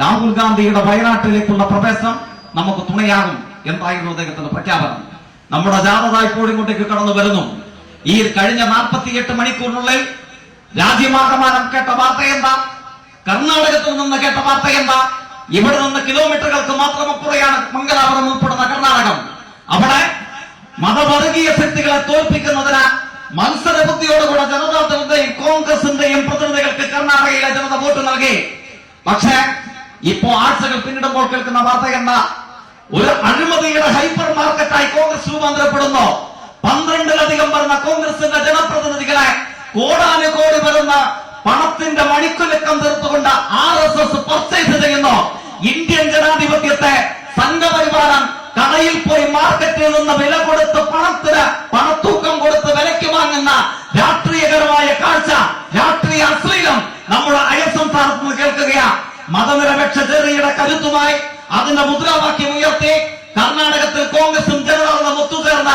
രാഹുൽ ഗാന്ധിയുടെ വയനാട്ടിലേക്കുള്ള പ്രവേശനം നമുക്ക് തുണയാകും എന്തായിരുന്നു അദ്ദേഹത്തിന്റെ പ്രഖ്യാപനം? നമ്മുടെ ജാഥത ഇപ്പോൾ ഇങ്ങോട്ടേക്ക് കടന്നു വരുന്നു. ഈ കഴിഞ്ഞ നാൽപ്പത്തിയെട്ട് മണിക്കൂറിനുള്ളിൽ രാജ്യമാകമാനം കേട്ട വാർത്ത എന്താ? കർണാടകത്തിൽ നിന്ന് കേട്ട വാർത്ത എന്താ? ഇവിടെ നിന്ന് കിലോമീറ്ററുകൾക്ക് മാത്രം അപ്പുറയാണ് മംഗലാപുരം ഉൾപ്പെടുന്ന കർണാടകം. അവിടെ മതവർഗീയ ശക്തികളെ തോൽപ്പിക്കുന്നതിന് മത്സരബുദ്ധിയോടുകൂടെ ജനതാദളിന്റെയും കോൺഗ്രസിന്റെയും പ്രതിനിധികൾക്ക് കർണാടകയിലെ ജനത വോട്ട് നൽകി. പക്ഷേ ഇപ്പോ ആഴ്ചകൾ പിന്നിടുമ്പോൾ കേൾക്കുന്ന വാർത്ത കണ്ട ഒരു അഴിമതിയുടെ ഹൈപ്പർ മാർക്കറ്റായി കോൺഗ്രസ് രൂപാന്തരപ്പെടുന്നു. പന്ത്രണ്ടിലധികം വരുന്ന കോൺഗ്രസിന്റെ ജനപ്രതിനിധികളെ കോടാനുകോടി വരുന്ന പണത്തിന്റെ മണിക്കുലക്കം തീർത്തുകൊണ്ട് ആർ എസ് എസ് പർച്ചേസ് ചെയ്യുന്നു. ഇന്ത്യൻ ജനാധിപത്യത്തെ സംഘപരിവാരം കടയിൽ പോയി മാർക്കറ്റിൽ നിന്ന് വില കൊടുത്ത് പണത്തിന് പണത്തൂക്കം കൊടുത്ത് വിലയ്ക്ക് വാങ്ങുന്ന രാഷ്ട്രീയകരമായ കാഴ്ച രാഷ്ട്രീയ അശ്ലീലം. നമ്മുടെ അയൽ സംസ്ഥാനത്ത് നിന്ന് കേൾക്കുകയാ. മതനിരപേക്ഷ ചേറിയുടെ കരുത്തുമായി അതിന്റെ മുദ്രാവാക്യം ഉയർത്തി കർണാടകത്തിൽ കോൺഗ്രസും ജനതാദളും ഒത്തുചേർന്ന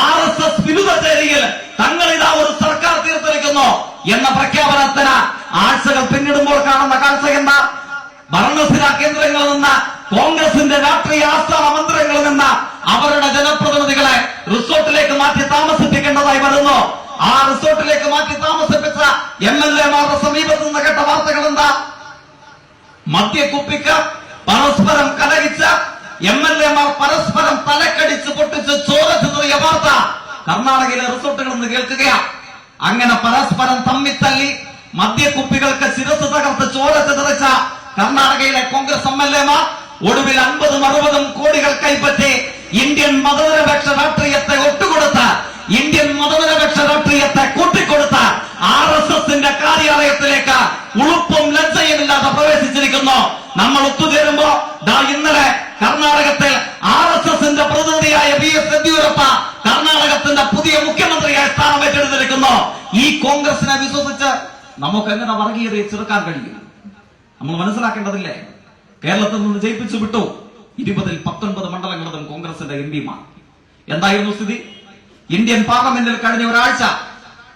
ആർ എസ് എസ് വിരുദ്ധ ചേരിയിൽ തങ്ങൾ ഇതാ ഒരു സർക്കാർ തീർത്തിരിക്കുന്നു എന്ന പ്രഖ്യാപനത്തിന് ആഴ്ചകൾ പിന്നിടുമ്പോൾ കാണുന്ന കാഴ്ച എന്താ? ഭരണസ്ഥിര കേന്ദ്രങ്ങളിൽ നിന്ന് കോൺഗ്രസിന്റെ രാഷ്ട്രീയ ആസ്ഥാന മന്ദിരങ്ങളിൽ നിന്ന് അവരുടെ ജനപ്രതിനിധികളെ റിസോർട്ടിലേക്ക് മാറ്റി താമസിപ്പിക്കേണ്ടതായി വരുന്നു. ആ റിസോർട്ടിലേക്ക് മാറ്റി താമസിപ്പിച്ച എം എൽ എമാരുടെ സമീപത്ത് നിന്ന് കേട്ട വാർത്തകൾ എന്താ? മദ്യക്കുപ്പിക്ക് പരസ്പരം കലഹിച്ച് എം എൽ എമാർ പരസ്പരം തലക്കടിച്ച് പൊട്ടിച്ച് ചോര ചിതറിയ വാർത്ത കർണാടകയിലെ റിസോർട്ടുകളിൽ നിന്ന് കേൾക്കുകയാണ് അങ്ങനെ പരസ്പരം തമ്മിത്തല്ലി മദ്യക്കുപ്പികൾക്ക് ശിരസ് തകർത്ത് ചോര ചിതറിച്ച കർണാടകയിലെ കോൺഗ്രസ് എം എൽ എമാർ ഒടുവിൽ അൻപതും അറുപതും കോടികൾ കൈപ്പറ്റി ഇന്ത്യൻ മതനിരപേക്ഷ രാഷ്ട്രീയത്തെ ഒട്ടുകൊടുത്ത് ഇന്ത്യൻ മതനിരപേക്ഷ രാഷ്ട്രീയത്തെ കൂട്ടിക്കൊടുത്ത ആർ എസ് എസിന്റെ കാര്യാലയത്തിലേക്ക് ഉളുപ്പും ലജ്ജയുമില്ലാതെ പ്രവേശിച്ചിരിക്കുന്നു നമ്മൾ ഒത്തുചേരുമ്പോ ദാ ഇന്നലെ കർണാടകത്തിൽ ആർ എസ് എസിന്റെ പ്രതിനിധിയായ ബി എസ് യെദ്യൂരപ്പ കർണാടകത്തിന്റെ പുതിയ മുഖ്യമന്ത്രിയായ സ്ഥാനം ഏറ്റെടുത്തിരിക്കുന്നു. ഈ കോൺഗ്രസിനെ വിശ്വസിച്ച് നമുക്ക് എങ്ങനെ വർഗീയതയെ ചെറുക്കാൻ കഴിയും? നമ്മൾ മനസ്സിലാക്കേണ്ടതില്ലേ? കേരളത്തിൽ നിന്ന് ജയിപ്പിച്ചു വിട്ടു. ഇരുപതിൽ പത്തൊൻപത് മണ്ഡലങ്ങളിലും കോൺഗ്രസിന്റെ എം പിമാർ. എന്തായിരുന്നു സ്ഥിതി? ഇന്ത്യൻ പാർലമെന്റിൽ കഴിഞ്ഞ ഒരാഴ്ച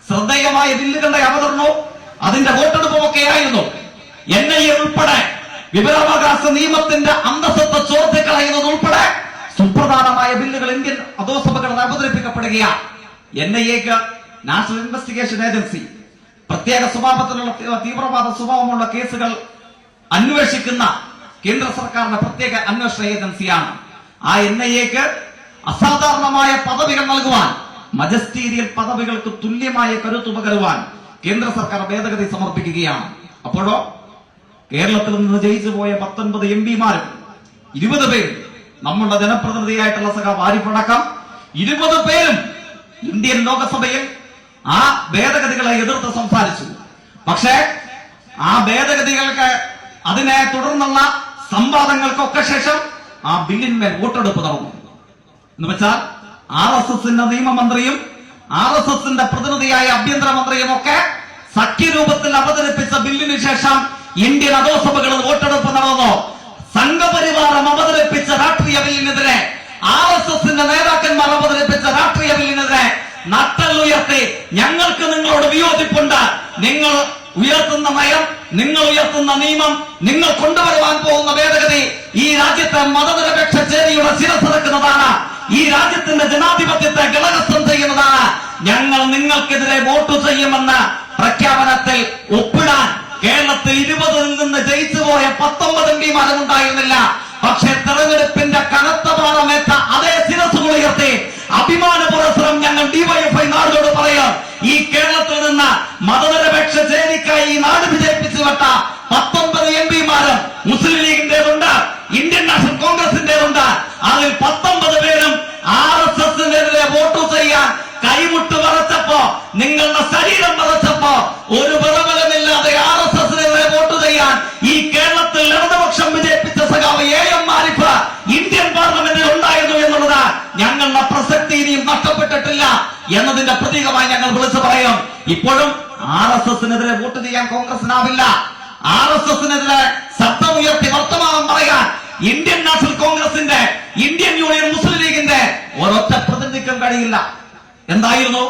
ശ്രദ്ധേയമായ ബില്ലുകളുടെ അവതരണവും അതിന്റെ വോട്ടെടുപ്പും ഒക്കെ ആയിരുന്നു എൻ ഐ എ ഉൾപ്പെടെ വിവരാവകാശ നിയമത്തിന്റെ അന്തസ്സത്തെ ചോർത്തിക്കളയുന്നത് ഉൾപ്പെടെ സുപ്രധാനമായ ബില്ലുകൾ ഇന്ത്യൻ അധോസഭകളിൽ അവതരിപ്പിക്കപ്പെടുകയാണ്. N I A national investigation agency പ്രത്യേക സ്വഭാവത്തിലുള്ള തീവ്രവാദ സ്വഭാവമുള്ള കേസുകൾ അന്വേഷിക്കുന്ന കേന്ദ്ര സർക്കാരിന്റെ പ്രത്യേക അന്വേഷണ ഏജൻസിയാണ്. ആ എൻ ഐ എക്ക് അസാധാരണമായ പദവികൾ നൽകുവാൻ മജസ്റ്റീരിയൽ പദവികൾക്ക് തുല്യമായ കരുത്തു പകരുവാൻ കേന്ദ്ര സർക്കാർ ഭേദഗതി സമർപ്പിക്കുകയാണ്. അപ്പോഴോ കേരളത്തിൽ നിന്ന് ജയിച്ചു പോയ പത്തൊൻപത് എം പിമാരും ഇരുപത് പേരും നമ്മളുടെ ജനപ്രതിനിധിയായിട്ടുള്ള സഖ വാരിപ്പടക്കം ഇരുപത് പേരും ഇന്ത്യൻ ലോകസഭയിൽ ആ ഭേദഗതികളെ എതിർത്ത് സംസാരിച്ചു. പക്ഷേ ആ ഭേദഗതികൾക്ക് അതിനെ തുടർന്നുള്ള സംവാദങ്ങൾക്കൊക്കെ ശേഷം ആ ബില്ലിന്മേൽ വോട്ടെടുപ്പ് നടന്നു. എന്ന് വെച്ചാൽ ആർ എസ് എസിന്റെ നിയമമന്ത്രിയും ആർ എസ് എസിന്റെ പ്രതിനിധിയായ ആഭ്യന്തരമന്ത്രിയും ഒക്കെ സഖ്യരൂപത്തിൽ അവതരിപ്പിച്ച ബില്ലിന് ശേഷം ഇന്ത്യൻ അധോസഭകളിൽ വോട്ടെടുപ്പ് നടന്നു. സംഘപരിവാരം അവതരിപ്പിച്ച രാഷ്ട്രീയ ബില്ലിനെതിരെ ആർ എസ് എസിന്റെ നേതാക്കന്മാർ അവതരിപ്പിച്ച രാഷ്ട്രീയ ബില്ലിനെതിരെ നട്ടലുയർത്തി ഞങ്ങൾക്ക് നിങ്ങളോട് വിയോജിപ്പുണ്ട്. നിങ്ങൾ ഉയർത്തുന്ന നയം നിങ്ങൾ ഉയർത്തുന്ന നിയമം നിങ്ങൾ കൊണ്ടുവരുവാൻ പോകുന്ന ഭേദഗതി ഈ രാജ്യത്തെ മതനിരപേക്ഷ ചേരിയുടെ ശിരസിറക്കുന്നതാണ് ഈ രാജ്യത്തിന്റെ ജനാധിപത്യത്തെ ഘടകസ്ഥം ചെയ്യുന്നതാണ്. ഞങ്ങൾ നിങ്ങൾക്കെതിരെ വോട്ട് ചെയ്യുമെന്ന പ്രഖ്യാപനത്തിൽ ഒപ്പിടാൻ കേരളത്തിൽ ഇരുപതിൽ നിന്ന് ജയിച്ചു പോയ പത്തൊമ്പത് എം പിമാരും ഉണ്ടായിരുന്നില്ല പക്ഷെ തെരഞ്ഞെടുപ്പിന്റെ കനത്ത പാഠമേറ്റ അതേ സിരസ് ഉയർത്തി അഭിമാന പുരസ്സരം ഞങ്ങൾ ഡിവൈഎഫ്ഐ നാടിനോട് പറയാം. ഈ കേരളത്തിൽ നിന്ന് മതനിരപേക്ഷ ചേരിക്കായി ഈ നാട് വിജയിപ്പിച്ചു വിട്ട പത്തൊമ്പത് എം പിമാരും മുസ്ലിം ലീഗിന്റേതുണ്ട് ഇന്ത്യൻ നാഷണൽ കോൺഗ്രസിന്റേതുണ്ട്. അതിൽ പത്തൊമ്പത് പേരും ആർ എസ് എസിനെതിരെ വോട്ട് ചെയ്യാൻ കൈമുട്ട് വറച്ചപ്പോ നിങ്ങളുടെ ശരീരം വറച്ചപ്പോ നഷ്ടപ്പെട്ടിട്ടില്ല എന്നതിന്റെ പ്രതീകമായി ഞങ്ങൾ വിളിച്ചു പറയും. ഇപ്പോഴും ആർ എസ് എസിനെതിരെ വോട്ട് ചെയ്യാൻ കോൺഗ്രസിനാവില്ല. ആർ എസ് എസിനെതിരെ ശബ്ദമുയർത്തി വർത്തമാനം പറയാൻ ഇന്ത്യൻ നാഷണൽ കോൺഗ്രസിന്റെ ഇന്ത്യൻ യൂണിയൻ മുസ്ലിം ലീഗിന്റെ ഒരൊറ്റ പ്രതിനിധിക്കും കഴിയില്ല. എന്തായിരുന്നു?